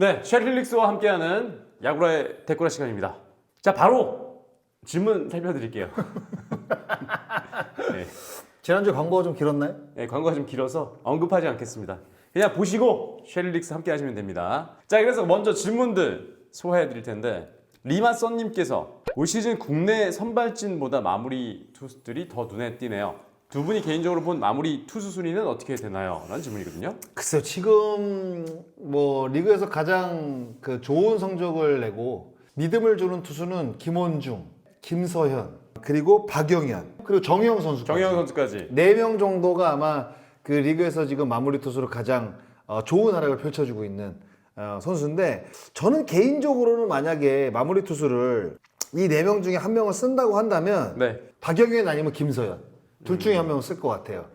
네, 셰릴릭스와 함께하는 야구라의 데코라 시간입니다. 자, 바로 질문 살펴드릴게요. 네, 지난주 광고가 좀 길었나요? 네, 광고가 좀 길어서 언급하지 않겠습니다. 그냥 보시고 셰릴릭스 함께 하시면 됩니다. 자, 그래서 먼저 질문들 소화해 드릴 텐데 리마 썬님께서 올 시즌 국내 선발진보다 마무리 투수들이 더 눈에 띄네요. 두 분이 개인적으로 본 마무리 투수 순위는 어떻게 되나요? 라는 질문이거든요. 글쎄요 지금 뭐 리그에서 가장 그 좋은 성적을 내고 믿음을 주는 투수는 김원중, 김서현 그리고 박영현 그리고 정영 선수 정혜영 선수까지. 네 명 정도가 아마 그 리그에서 지금 마무리 투수로 가장 어, 좋은 활약을 펼쳐주고 있는 어, 선수인데 저는 개인적으로는 만약에 마무리 투수를 이 네 명 중에 한 명을 쓴다고 한다면 네. 박영현 아니면 김서현 둘 중에 한 명을 쓸것 같아요.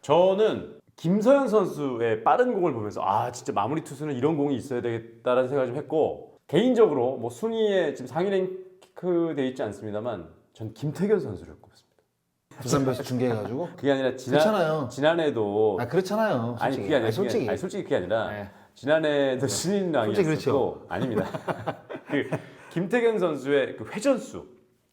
저는 김서현 선수의 빠른 공을 보면서 아 진짜 마무리 투수는 이런 공이 있어야 되겠다라는 생각을 좀 했고 개인적으로 뭐 순위에 지금 상위 랭크 돼 있지 않습니다만 전 김태균 선수를 꼽습니다. 두산베스 중계해가지고 그게 아니라 지난 그렇잖아요. 지난해도 아 그렇잖아요. 아니 솔직히. 그게 아니라 아니, 솔직히 아니 솔직히 그게 아니라 네. 지난해도 신인왕이었고 그렇죠. 아닙니다. 그 김태균 선수의 그 회전수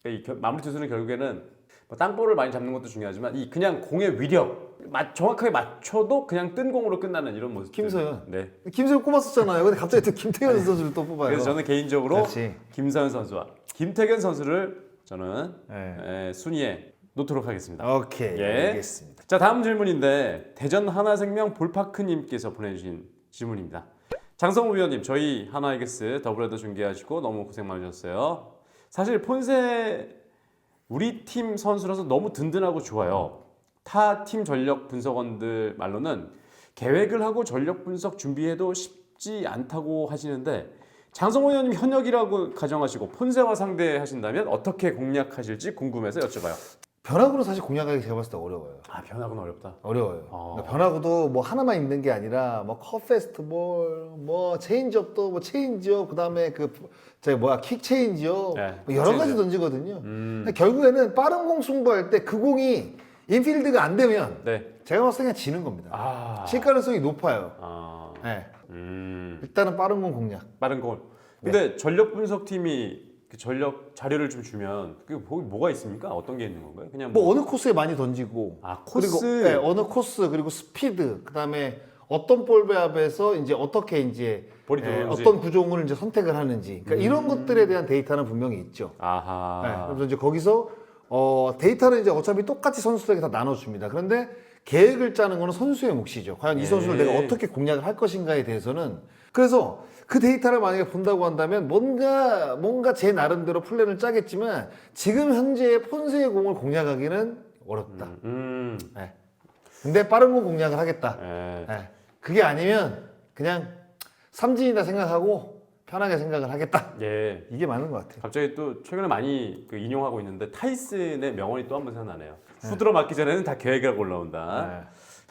이 겨- 마무리 투수는 결국에는 뭐 땅볼을 많이 잡는 것도 중요하지만 이 그냥 공의 위력 맞- 정확하게 맞춰도 그냥 뜬 공으로 끝나는 이런 모습. 김서현. 네. 김서현 꼽았었잖아요. 근데 갑자기 또 김태현 선수를 또 뽑아요. 그래서 저는 개인적으로 그렇지. 김서현 선수와 김태균 선수를 저는 네. 에, 순위에 놓도록 하겠습니다. 오케이 예. 알겠습니다. 자 다음 질문인데 대전 하나생명 볼파크님께서 보내주신 질문입니다. 장성우 위원님 저희 하나이글스 더블헤더 중계하시고 너무 고생 많으셨어요. 사실 폰세 우리 팀 선수라서 너무 든든하고 좋아요. 타 팀 전력 분석원들 말로는 계획을 하고 전력 분석 준비해도 쉽지 않다고 하시는데 장성호 의원님 현역이라고 가정하시고 폰세와 상대하신다면 어떻게 공략하실지 궁금해서 여쭤봐요. 변화구는 사실 공략하기 제가 봤을 때 어려워요. 아 변화는 어렵다. 어려워요. 어. 그러니까 변화구도 뭐 하나만 있는 게 아니라 뭐 컷페스트볼, 뭐 체인지업도 뭐 체인지업, 그다음에 그 저기 뭐야 킥 체인지업 네, 뭐 여러 가지 체인지업. 던지거든요. 음. 근데 결국에는 빠른 공 승부할 때 그 공이 인필드가 안 되면 네. 제가 봤을 때 그냥 지는 겁니다. 아. 칠 가능성이 높아요. 아. 네. 음. 일단은 빠른 공 공략. 빠른 골. 근데 전력 분석 팀이 그 전력 자료를 좀 주면 그 거기 뭐가 있습니까? 어떤 게 있는 건가요? 그냥 뭐 뭐, 어느 코스에 많이 던지고 아 코스. 그리고 네, 어느 코스 그리고 스피드 그다음에 어떤 볼 배합에서 이제 어떻게 이제 볼이 예, 들어오는지. 어떤 구종을 이제 선택을 하는지 그러니까 이런 것들에 대한 데이터는 분명히 있죠. 네, 아하. 그래서 이제 거기서 어, 데이터는 이제 어차피 똑같이 선수들에게 다 나눠줍니다. 그런데 계획을 짜는 거는 선수의 몫이죠. 과연 이 선수를 네. 내가 어떻게 공략을 할 것인가에 대해서는 그래서 그 데이터를 만약에 본다고 한다면 뭔가 뭔가 제 나름대로 플랜을 짜겠지만 지금 현재의 폰세의 공을 공략하기는 어렵다. 음. 네. 근데 빠른 공 공략을 하겠다. 예. 네. 그게 아니면 그냥 삼진이다 생각하고 편하게 생각을 하겠다. 예. 이게 맞는 것 같아요. 갑자기 또 최근에 많이 그 인용하고 있는데 타이슨의 명언이 또 한 번 생각나네요. 후드러 맞기 전에는 다 계획하고 올라온다. 네.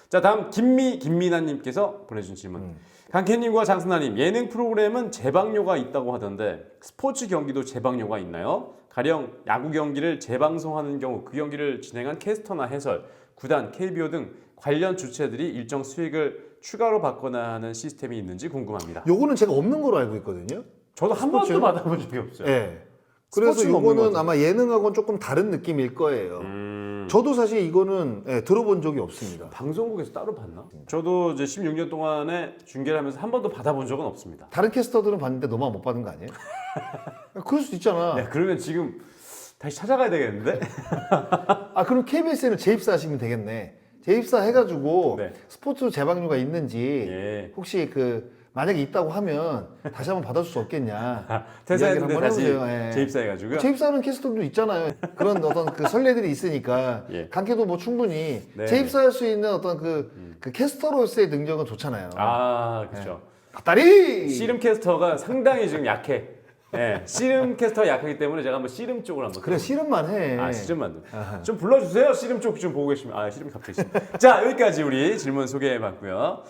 자 다음 김미 김미나님께서 보내준 질문. 음. 강캐님과 장순아님 예능 프로그램은 재방료가 있다고 하던데 스포츠 경기도 재방료가 있나요? 가령 야구 경기를 재방송하는 경우 그 경기를 진행한 캐스터나 해설, 구단, KBO 등 관련 주체들이 일정 수익을 추가로 받거나 하는 시스템이 있는지 궁금합니다. 요거는 제가 없는 걸로 알고 있거든요. 저도 한 스포츠요? 번도 받아본 적이 없어요. 예. 그래서 스포츠는 없는 것 요거는 같아요. 아마 예능하고는 조금 다른 느낌일 거예요. 음, 저도 사실 이거는 예, 들어본 적이 없습니다. 방송국에서 따로 받나? 저도 이제 16년 동안에 중계를 하면서 한 번도 받아본 적은 없습니다. 다른 캐스터들은 봤는데 너만 못 받은 거 아니에요? 그럴 수도 있잖아. 네, 그러면 지금 다시 찾아가야 되겠는데? 아 그럼 KBS에는 재입사하시면 되겠네. 재입사 해가지고 네. 스포츠 재방류가 있는지 예. 혹시 그 만약에 있다고 하면 다시 한번 받아줄 수 없겠냐. 아, 퇴사했는데 다시. 예. 재입사해가지고요. 재입사하는 캐스터도 있잖아요. 그런 어떤 그 설레들이 있으니까 예. 관계도 뭐 충분히 네. 재입사할 수 있는 어떤 그, 그 캐스터로서의 능력은 좋잖아요. 아, 그렇죠. 닭다리! 씨름 캐스터가 상당히 지금 약해. 예, 씨름 캐스터가 약하기 때문에 제가 한번 씨름 쪽을 한번. 그래 씨름만 해. 아, 씨름만. 좀 불러주세요. 씨름 쪽 좀 보고 계시면. 아, 씨름 갑자기. 있습니다. 자, 여기까지 우리 질문 소개해봤고요.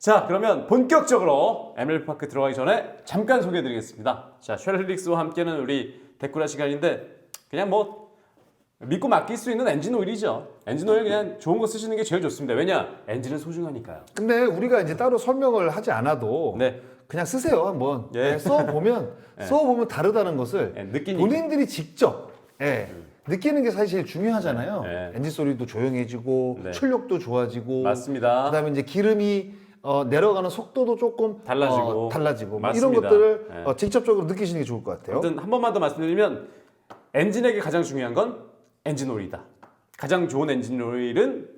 자, 그러면 본격적으로 MLB 파크 들어가기 전에 잠깐 소개해드리겠습니다. 자, 쉐를릭스와 함께는 우리 데쿠라 시간인데 그냥 뭐 믿고 맡길 수 있는 엔진 오일이죠. 엔진 오일 그냥 좋은 거 쓰시는 게 제일 좋습니다. 왜냐? 엔진은 소중하니까요. 근데 우리가 이제 따로 설명을 하지 않아도 네. 그냥 쓰세요 한번. 예. 예, 써보면 예. 써보면 다르다는 것을 예, 느끼니 본인들이 직접 예, 느끼는 게 사실 제일 중요하잖아요. 네. 엔진 소리도 조용해지고 네. 출력도 좋아지고 맞습니다. 그다음에 이제 기름이 어, 내려가는 속도도 조금 달라지고. 어, 달라지고 뭐 맞습니다. 이런 것들을 네. 어, 직접적으로 느끼시는 게 좋을 것 같아요. 아무튼 한 번만 더 말씀드리면 엔진에게 가장 중요한 건 엔진 오일이다. 가장 좋은 엔진 오일은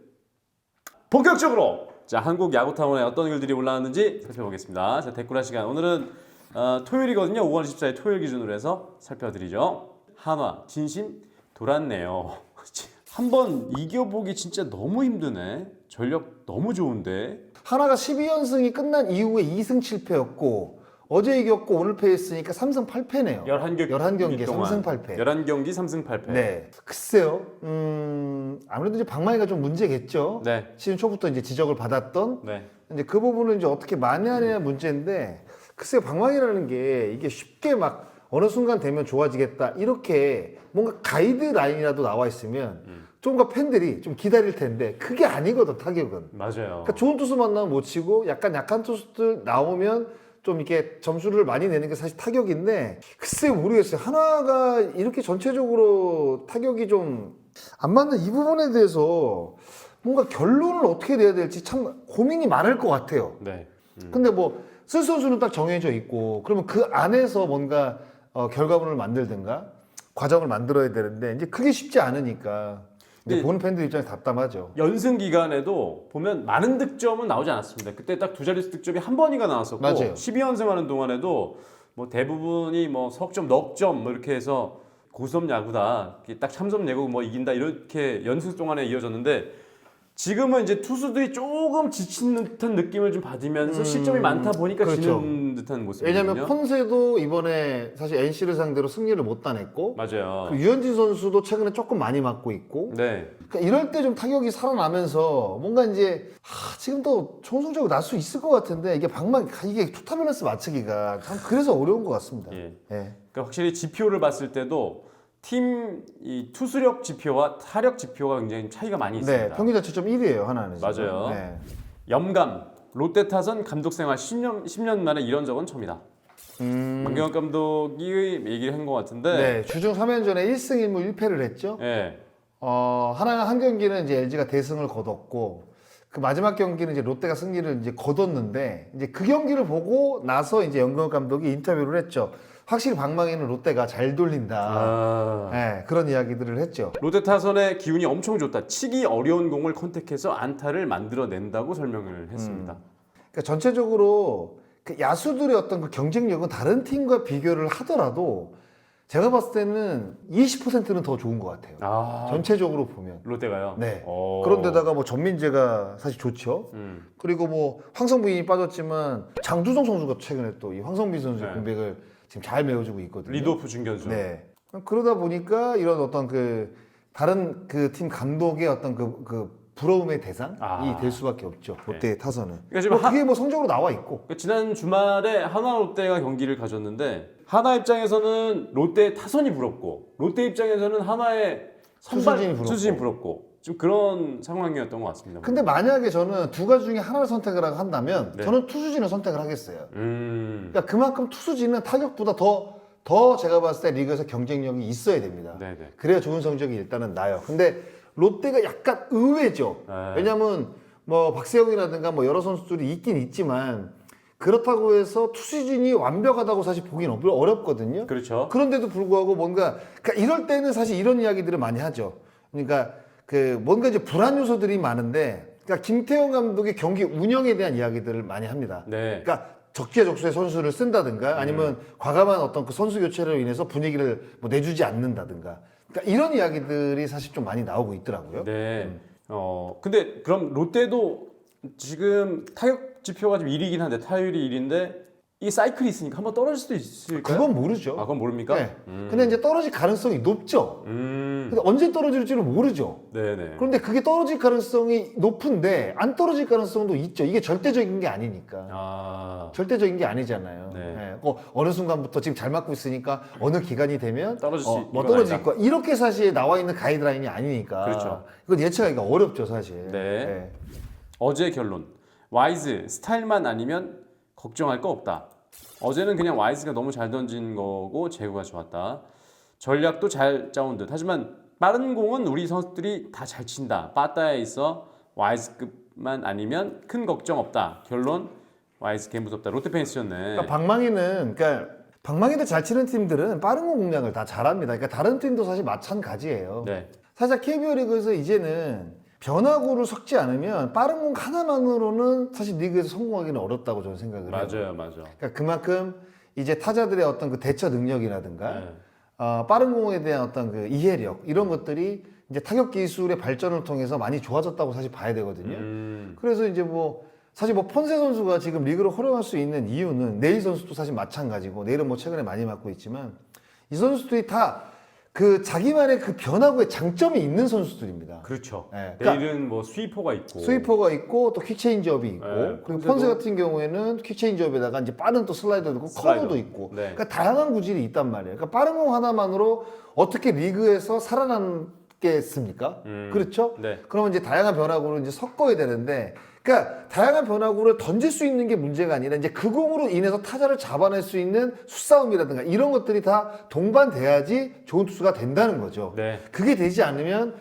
본격적으로 자 한국 야구타운에 어떤 글들이 올라왔는지 살펴보겠습니다. 자 댓글 할 시간 오늘은 어, 토요일이거든요. 5월 14일 토요일 기준으로 해서 살펴드리죠. 한화 진심 돌았네요. 한 번 이겨보기 진짜 너무 힘드네. 전력 너무 좋은데. 하나가 12연승이 끝난 이후에 2승 7패였고 어제 이겼고 오늘 패했으니까 3승 8패네요. 11경기 11경기에 3승 8패. 11경기 3승 8패. 네. 글쎄요. 음, 아무래도 이제 방망이가 좀 문제겠죠. 네. 시즌 초부터 이제 지적을 받았던 네. 이제 그 부분을 이제 어떻게 만회하느냐 문제인데 글쎄요. 방망이라는 게 이게 쉽게 막 어느 순간 되면 좋아지겠다 이렇게 뭔가 가이드라인이라도 나와 있으면 음. 좀더 팬들이 좀 기다릴 텐데 그게 아니거든 타격은. 맞아요. 그러니까 좋은 투수 만나면 못 치고 약간 약한 투수들 나오면 좀 이렇게 점수를 많이 내는 게 사실 타격인데 글쎄 모르겠어요. 하나가 이렇게 전체적으로 타격이 좀 안 맞는 이 부분에 대해서 뭔가 결론을 어떻게 내야 될지 참 고민이 많을 것 같아요. 네. 음. 근데 뭐 쓸 선수는 딱 정해져 있고 그러면 그 안에서 뭔가 어, 결과물을 만들든가 과정을 만들어야 되는데 이제 그게 쉽지 않으니까 근데 보는 팬들 입장에서 답답하죠. 연승 기간에도 보면 많은 득점은 나오지 않았습니다. 그때 딱 두 자릿수 득점이 한 번이가 나왔었고 맞아요. 12연승 하는 동안에도 뭐 대부분이 뭐 석점, 넉점 뭐 이렇게 해서 고수업 야구다. 딱 참점 내고 뭐 이긴다 이렇게 연승 동안에 이어졌는데 지금은 이제 투수들이 조금 지친 듯한 느낌을 좀 받으면서 음, 실점이 많다 보니까 그렇죠. 지는 듯한 모습이거든요. 왜냐하면 폰세도 이번에 사실 NC를 상대로 승리를 못 따냈고 맞아요. 그리고 유현진 선수도 최근에 조금 많이 맞고 있고 네. 그러니까 이럴 때 좀 타격이 살아나면서 뭔가 이제 하, 지금도 좋은 성적이 날 수 있을 것 같은데 이게 방망 이게 투타 밸런스 맞추기가 참 그래서 어려운 것 같습니다. 예. 예. 그러니까 확실히 지표를 봤을 때도 팀 이 투수력 지표와 타력 지표가 굉장히 차이가 많이 있습니다. 네, 평균 자체점 1위예요 하나는. 지금. 맞아요. 네. 염감 롯데 타선 감독 생활 10년 10년 만에 이런 적은 처음이다. 음, man경환 감독이 얘기를 한 것 같은데. 네, 주중 3연전에 1승 1무 1패를 했죠. 예. 어, 하나 한 경기는 이제 LG가 대승을 거뒀고 그 마지막 경기는 이제 롯데가 승리를 이제 거뒀는데 이제 그 경기를 보고 나서 이제 연경 감독이 인터뷰를 했죠. 확실히 방망이는 롯데가 잘 돌린다. 아. 네, 그런 이야기들을 했죠. 롯데 타선의 기운이 엄청 좋다. 치기 어려운 공을 컨택해서 안타를 만들어낸다고 설명을 했습니다. 그러니까 전체적으로 그 야수들의 어떤 그 경쟁력은 다른 팀과 비교를 하더라도 제가 봤을 때는 20%는 더 좋은 것 같아요. 아. 전체적으로 보면. 롯데가요. 네. 어. 그런데다가 뭐 전민재가 사실 좋죠. 음. 그리고 뭐 황성빈이 빠졌지만 장두성 선수가 최근에 또 이 황성빈 선수의 네. 공백을 지금 잘 메워주고 있거든요. 리드오프 중견수. 네. 그러다 보니까 이런 어떤 그 다른 그 팀 감독의 어떤 그, 그 부러움의 대상이 아. 될 수밖에 없죠. 롯데 의 타선은. 그러니까 지금 뭐 그게 뭐 성적으로 나와 있고. 그 지난 주말에 하나 롯데가 경기를 가졌는데 하나 입장에서는 롯데 타선이 부럽고 롯데 입장에서는 하나의 선발 투수진이 부럽고. 투수진이 부럽고 좀 그런 상황이었던 것 같습니다. 근데 만약에 저는 두 가지 중에 하나를 선택을 한다면 네. 저는 투수진을 선택을 하겠어요. 음, 그러니까 그만큼 투수진은 타격보다 더, 더 제가 봤을 때 리그에서 경쟁력이 있어야 됩니다. 네네. 그래야 좋은 성적이 일단은 나요. 근데 롯데가 약간 의외죠. 네. 왜냐면 뭐 박세영이라든가 뭐 여러 선수들이 있긴 있지만 그렇다고 해서 투수진이 완벽하다고 사실 보기는 어렵거든요. 그렇죠. 그런데도 불구하고 뭔가 그러니까 이럴 때는 사실 이런 이야기들을 많이 하죠. 그러니까 그 뭔가 이제 불안 요소들이 많은데 그러니까 김태형 감독의 경기 운영에 대한 이야기들을 많이 합니다. 네. 그러니까 적재적소에 선수를 쓴다든가 아니면 과감한 어떤 그 선수 교체로 인해서 분위기를 뭐 내주지 않는다든가 그러니까 이런 이야기들이 사실 좀 많이 나오고 있더라고요. 네. 어 근데 그럼 롯데도 지금 타격 지표가 좀 1위긴 한데 타율이 1인데 이 사이클이 있으니까 한번 떨어질 수도 있을까요? 그건 모르죠. 아 그건 모릅니까? 네. 음. 근데 이제 떨어질 가능성이 높죠. 음. 근데 언제 떨어질지는 모르죠. 네네. 그런데 그게 떨어질 가능성이 높은데 안 떨어질 가능성도 있죠. 이게 절대적인 게 아니니까. 아 절대적인 게 아니잖아요. 네. 예. 어, 어느 순간부터 지금 잘 맞고 있으니까 어느 기간이 되면 떨어질 수 어, 뭐 이건 떨어질 아니다. 거 이렇게 사실 나와 있는 가이드라인이 아니니까. 그렇죠. 이건 예측하기가 어렵죠 사실. 네. 예. 어제 결론 와이즈 스타일만 아니면 걱정할 거 없다. 어제는 그냥 와이즈가 너무 잘 던진 거고 제구가 좋았다. 전략도 잘 짜온 듯. 하지만 빠른 공은 우리 선수들이 다 잘 친다. 빠따에 있어 와이즈급만 아니면 큰 걱정 없다. 결론 와이즈 개 무섭다. 롯데 팬이었네. 그러니까 방망이는 그러니까 방망이도 잘 치는 팀들은 빠른 공 공략을 다 잘합니다. 그러니까 다른 팀도 사실 마찬가지예요. 네. 살짝 KBO 리그에서 이제는 변화구를 섞지 않으면 빠른 공 하나만으로는 사실 리그에서 성공하기는 어렵다고 저는 생각을 해요. 맞아요, 맞아. 그러니까 그만큼 이제 타자들의 어떤 그 대처 능력이라든가 네. 어, 빠른 공에 대한 어떤 그 이해력 이런 것들이 이제 타격 기술의 발전을 통해서 많이 좋아졌다고 사실 봐야 되거든요. 음, 그래서 이제 뭐 사실 뭐 폰세 선수가 지금 리그를 활용할 수 있는 이유는 네일 선수도 사실 마찬가지고 네일은 뭐 최근에 많이 맡고 있지만 이 선수들이 다 그 자기만의 그 변화구에 장점이 있는 선수들입니다. 그렇죠. 네, 그러니까 내일은 뭐 스위퍼가 있고. 스위퍼가 있고 또 퀵체인지업이 있고 네, 그리고 폰세 같은 경우에는 퀵체인지업에다가 이제 빠른 또 슬라이더도 있고 슬라이더. 커브도 있고 네. 그러니까 다양한 구질이 있단 말이에요. 그러니까 빠른 공 하나만으로 어떻게 리그에서 살아남겠습니까? 음. 그렇죠? 네. 그러면 이제 다양한 변화구를 이제 섞어야 되는데, 그러니까 다양한 변화구를 던질 수 있는 게 문제가 아니라 이제 그 공으로 인해서 타자를 잡아낼 수 있는 수싸움이라든가 이런 것들이 다 동반돼야지 좋은 투수가 된다는 거죠. 네. 그게 되지 않으면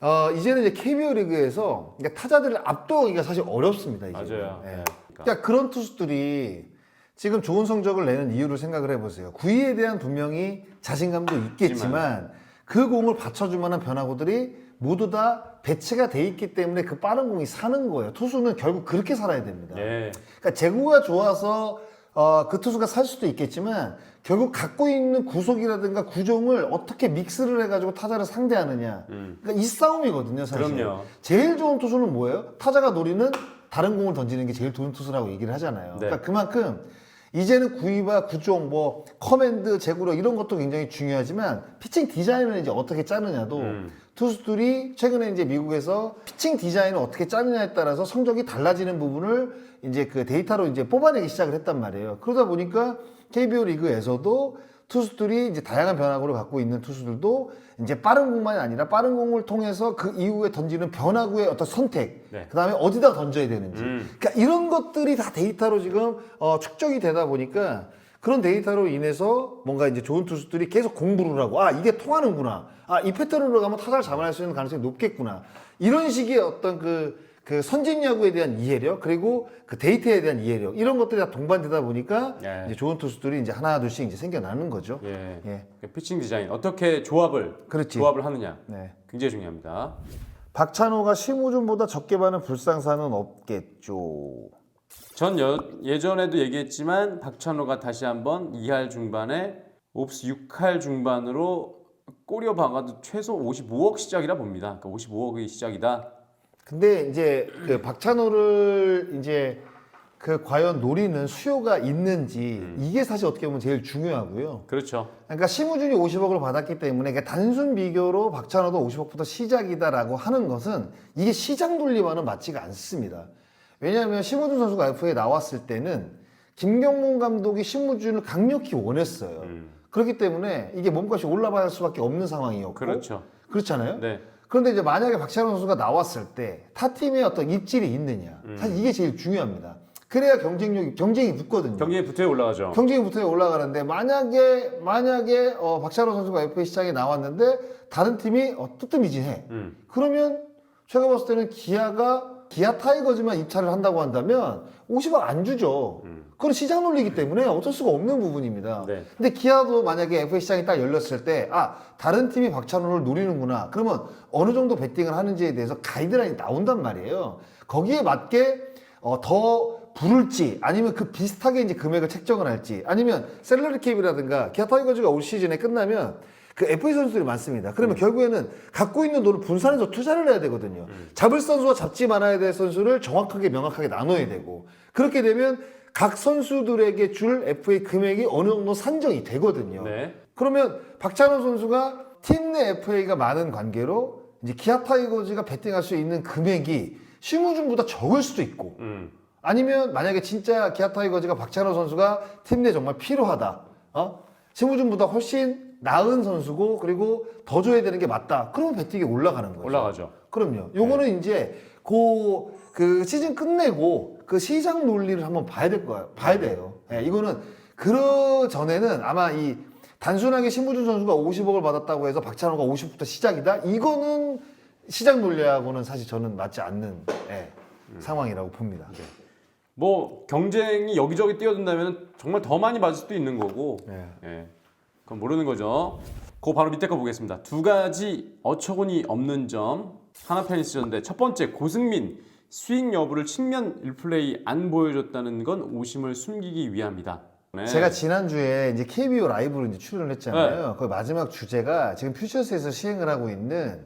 어, 이제는 이제 KBO 리그에서 그러니까 타자들을 압도하기가 사실 어렵습니다. 이제. 맞아요. 예. 네. 그러니까 그런 투수들이 지금 좋은 성적을 내는 이유를 생각을 해보세요. 구위에 대한 분명히 자신감도 있겠지만 그 공을 받쳐줄 만한 변화구들이 모두 다 배치가 돼 있기 때문에 그 빠른 공이 사는 거예요. 투수는 결국 그렇게 살아야 됩니다. 네. 그러니까 제구가 좋아서 어, 그 투수가 살 수도 있겠지만 결국 갖고 있는 구속이라든가 구종을 어떻게 믹스를 해가지고 타자를 상대하느냐. 음. 그러니까 이 싸움이거든요, 사실. 그럼요. 제일 좋은 투수는 뭐예요? 타자가 노리는 다른 공을 던지는 게 제일 좋은 투수라고 얘기를 하잖아요. 네. 그러니까 그만큼 이제는 구위와 구종, 뭐 커맨드, 제구력 이런 것도 굉장히 중요하지만 피칭 디자인을 이제 어떻게 짜느냐도 음. 투수들이 최근에 이제 미국에서 피칭 디자인을 어떻게 짜느냐에 따라서 성적이 달라지는 부분을 이제 그 데이터로 이제 뽑아내기 시작을 했단 말이에요. 그러다 보니까 KBO 리그에서도 투수들이 이제 다양한 변화구를 갖고 있는 투수들도 이제 빠른 공만이 아니라 빠른 공을 통해서 그 이후에 던지는 변화구의 어떤 선택, 네. 그 다음에 어디다 던져야 되는지. 음. 그러니까 이런 것들이 다 데이터로 지금 어, 축적이 되다 보니까 그런 데이터로 인해서 뭔가 이제 좋은 투수들이 계속 공부를 하고 아 이게 통하는구나 아 이 패턴으로 가면 타자를 잡아낼 수 있는 가능성이 높겠구나 이런 식의 어떤 그, 그 선진 야구에 대한 이해력 그리고 그 데이터에 대한 이해력 이런 것들이 다 동반되다 보니까 예. 이제 좋은 투수들이 이제 하나 둘씩 이제 생겨나는 거죠. 예. 예. 그 피칭 디자인 어떻게 조합을 그렇지. 조합을 하느냐 네. 굉장히 중요합니다. 박찬호가 심우준보다 적게 받는 불상사는 없겠죠. 전 여- 예전에도 얘기했지만 박찬호가 다시 한번 2할 중반에 옵스 6할 중반으로 꼬려 박아도 최소 55억 시작이라 봅니다. 그러니까 55억의 시작이다. 근데 이제 그 박찬호를 이제 그 과연 노리는 수요가 있는지 이게 사실 어떻게 보면 제일 중요하고요. 그렇죠. 그러니까 심우준이 50억을 받았기 때문에 그러니까 단순 비교로 박찬호도 50억부터 시작이다라고 하는 것은 이게 시장 논리와는 맞지가 않습니다. 왜냐하면 심우준 선수가 FA에 나왔을 때는 김경문 감독이 심우준을 강력히 원했어요. 음. 그렇기 때문에 이게 몸값이 올라갈 수밖에 없는 상황이었고 그렇죠. 그렇잖아요. 네. 그런데 이제 만약에 박찬호 선수가 나왔을 때 타 팀의 어떤 입질이 있느냐 사실 이게 제일 중요합니다. 그래야 경쟁력이 경쟁이 붙거든요. 경기에 붙어 올라가죠. 경쟁이 붙어 올라가는데 만약에 만약에 어, 박찬호 선수가 FA 시장에 나왔는데 다른 팀이 어, 뜨뜻미진해. 음. 그러면 제가 봤을 때는 기아가 기아 타이거즈만 입찰을 한다고 한다면 50억 안 주죠. 그건 시장 논리이기 때문에 어쩔 수가 없는 부분입니다. 네. 근데 기아도 만약에 FA 시장이 딱 열렸을 때, 아, 다른 팀이 박찬호를 노리는구나. 그러면 어느 정도 베팅을 하는지에 대해서 가이드라인이 나온단 말이에요. 거기에 맞게 어, 더 부를지 아니면 그 비슷하게 이제 금액을 책정을 할지 아니면 셀러리 캡이라든가 기아 타이거즈가 올 시즌에 끝나면 그 FA 선수들이 많습니다. 그러면 결국에는 갖고 있는 돈을 분산해서 투자를 해야 되거든요. 잡을 선수와 잡지 말아야 될 선수를 정확하게 명확하게 나눠야 되고 그렇게 되면 각 선수들에게 줄 FA 금액이 어느 정도 산정이 되거든요. 네. 그러면 박찬호 선수가 팀 내 FA가 많은 관계로 이제 기아 타이거즈가 베팅할 수 있는 금액이 심우준보다 적을 수도 있고 음. 아니면 만약에 진짜 기아 타이거즈가 박찬호 선수가 팀 내 정말 필요하다. 어? 심우준보다 훨씬 나은 선수고 그리고 더 줘야 되는 게 맞다. 그러면 베팅이 올라가는 거죠. 올라가죠. 그럼요. 요거는 이제 그, 그 시즌 끝내고 그 시장 논리를 한번 봐야 될 거예요. 봐야 돼요. 예, 이거는 그 전에는 아마 이 단순하게 신부준 선수가 50억을 받았다고 해서 박찬호가 50부터 시작이다. 이거는 시장 논리하고는 사실 저는 맞지 않는 예, 상황이라고 봅니다. 뭐 경쟁이 여기저기 뛰어든다면 정말 더 많이 맞을 수도 있는 거고 예. 예. 그건 모르는 거죠. 그 바로 밑에 거 보겠습니다. 두 가지 어처구니 없는 점 하나 쓰셨는데 첫 번째 고승민 스윙 여부를 측면 일플레이 안 보여줬다는 건 오심을 숨기기 위함이다. 네. 제가 지난주에 이제 KBO 라이브로 이제 출연을 했잖아요. 그 마지막 주제가 지금 퓨처스에서 시행을 하고 있는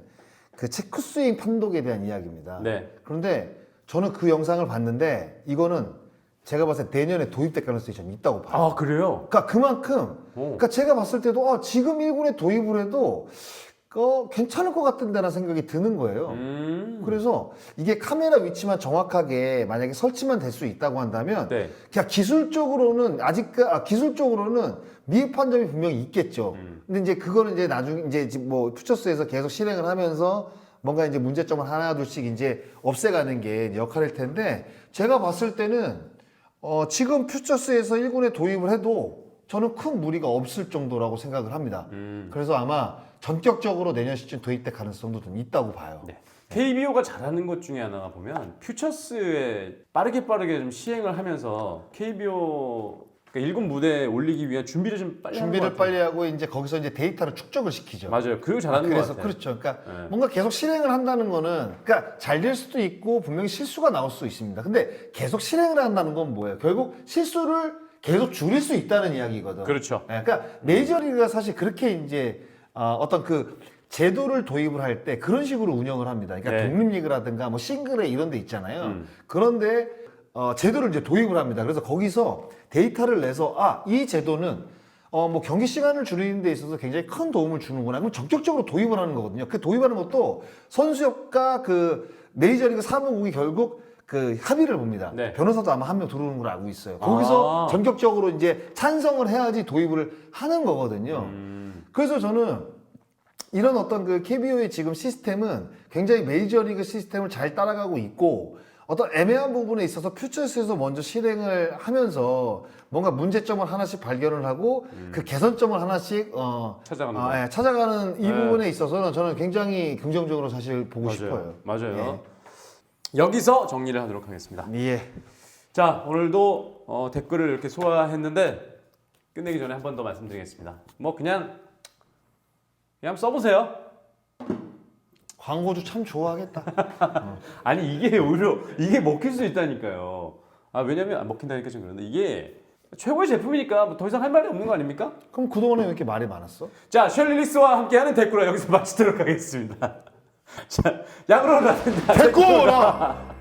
그 체크 스윙 판독에 대한 이야기입니다. 네. 그런데 저는 그 영상을 봤는데 이거는 제가 봤을 때 내년에 도입될 가능성이 좀 있다고 봐요. 아 그래요? 그러니까 그만큼 오. 그러니까 제가 봤을 때도 아, 지금 1군에 도입을 해도 어, 괜찮을 것 같은데라는 생각이 드는 거예요. 음. 그래서 이게 카메라 위치만 정확하게 만약에 설치만 될 수 있다고 한다면 네. 그냥 기술적으로는 아직 아, 기술적으로는 미흡한 점이 분명히 있겠죠. 음. 근데 이제 그거는 이제 나중에 이제 뭐 퓨처스에서 계속 실행을 하면서 뭔가 이제 문제점을 하나둘씩 이제 없애가는 게 역할일 텐데 제가 봤을 때는 어, 지금 퓨처스에서 1군에 도입을 해도 저는 큰 무리가 없을 정도라고 생각을 합니다. 음. 그래서 아마 전격적으로 내년 시즌 도입될 가능성도 좀 있다고 봐요. 네. KBO가 잘하는 것 중에 하나가 보면 퓨처스에 빠르게 빠르게 좀 시행을 하면서 KBO 그러니까 1군 무대에 올리기 위한 준비를 좀 빨리 하는 준비를 것 같아요. 빨리 하고 이제 거기서 이제 데이터를 축적을 시키죠. 맞아요. 그리고 잘하는 것 그래서 같아요. 그렇죠. 그러니까 네. 뭔가 계속 실행을 한다는 거는 그러니까 잘 될 수도 있고 분명히 실수가 나올 수 있습니다. 근데 계속 실행을 한다는 건 뭐예요? 결국 실수를 계속 줄일 수 있다는 이야기거든. 그렇죠. 네, 그러니까 메이저리그가 사실 그렇게 이제 어, 어떤 그 제도를 도입을 할 때 그런 식으로 운영을 합니다. 그러니까 네. 독립리그라든가 뭐 싱글에 이런 데 있잖아요. 음. 그런데 어, 제도를 이제 도입을 합니다. 그래서 거기서 데이터를 내서 아, 이 제도는 어, 뭐 경기 시간을 줄이는 데 있어서 굉장히 큰 도움을 주는구나. 그럼 적극적으로 도입을 하는 거거든요. 그 도입하는 것도 선수협과 그 메이저리그 사무국이 결국 그 합의를 봅니다. 네. 변호사도 아마 한 명 들어오는 걸 알고 있어요. 거기서 아. 전격적으로 이제 찬성을 해야지 도입을 하는 거거든요. 음. 그래서 저는 이런 어떤 그 KBO의 지금 시스템은 굉장히 메이저리그 시스템을 잘 따라가고 있고 어떤 애매한 부분에 있어서 퓨처스에서 먼저 실행을 하면서 뭔가 문제점을 하나씩 발견을 하고 그 개선점을 하나씩 어, 찾아가는 아, 거. 예, 찾아가는 이 네. 부분에 있어서는 저는 굉장히 긍정적으로 사실 보고 맞아요. 싶어요. 맞아요. 여기서 정리를 하도록 하겠습니다. 예. 자, 오늘도 어, 댓글을 이렇게 소화했는데 끝내기 전에 한 번 더 말씀드리겠습니다. 뭐 그냥 그냥 써보세요. 광고주 참 좋아하겠다. 아니 이게 오히려 이게 먹힐 수 있다니까요. 아 왜냐면 아, 먹힌다니까 좀 그런데 이게 최고의 제품이니까 뭐더 이상 할 말이 없는 거 아닙니까? 그럼 그동안에 왜 이렇게 말이 많았어? 자 셜리리스와 함께하는 댓글로 여기서 마치도록 하겠습니다. 자 양으로 나눈다. 댓글!